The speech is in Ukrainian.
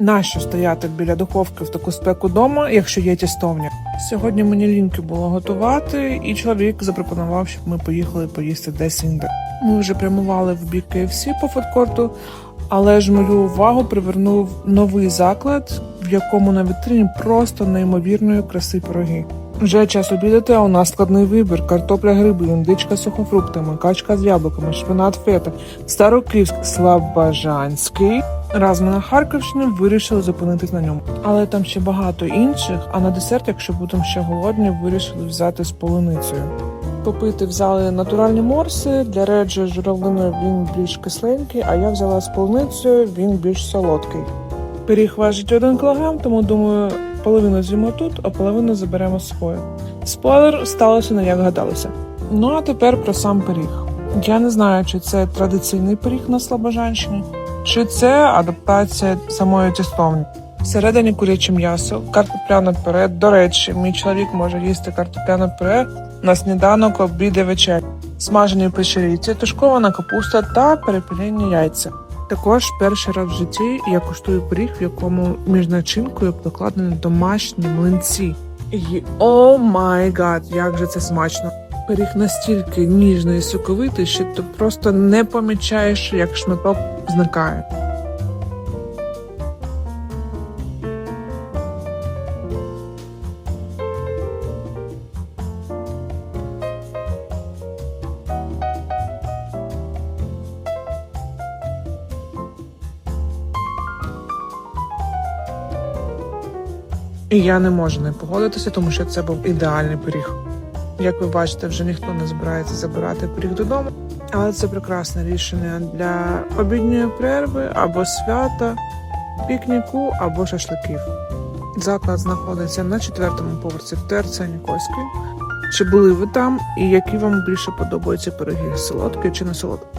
Нащо стояти біля духовки в таку спеку дома, якщо є тістовня? Сьогодні мені ліньки було готувати, і чоловік запропонував, щоб ми поїхали поїсти десь інде. Ми вже прямували в бік KFC по фудкорту, але ж мою увагу привернув новий заклад, в якому на вітрині просто неймовірної краси пироги. Вже час обідати, а у нас складний вибір: картопля гриби, індичка з сухофруктами, качка з яблуками, шпинат фета, старокрівськ, слабожанський. Раз ми на Харківщині вирішили зупинитись на ньому. Але там ще багато інших, а на десерт, якщо будемо ще голодні, вирішили взяти з полуницею. Попити взяли натуральні морси, для реджі з журавлиною він більш кисленький, а я взяла з полуницею, він більш солодкий. Пиріг важить 1 кг, тому думаю, половину з'їмо тут, а половину заберемо з собою. Спойлер сталося не як гадалося. Ну а тепер про сам пиріг. Я не знаю, чи це традиційний пиріг на Слобожанщині, чи це адаптація самої тістовні. Всередині куряче м'ясо, картопляне пюре. До речі, мій чоловік може їсти картопляне пюре на сніданок, обід і вечерю. Смажені печеріці, тушкована капуста та перепілені яйця. Також перший раз в житті я куштую пиріг, в якому між начинкою покладені домашні млинці. І о май гад, як же це смачно! Пиріг настільки ніжний і соковитий, що ти просто не помічаєш, як шматок зникає. І я не можу не погодитися, тому що це був ідеальний пиріг. Як ви бачите, вже ніхто не збирається забирати пиріг додому, але це прекрасне рішення для обідньої перерви або свята, пікніку або шашликів. Заклад знаходиться на четвертому поверсі в ТРЦ Нікольський. Чи були ви там і які вам більше подобаються пироги? Солодкі чи не солодкі?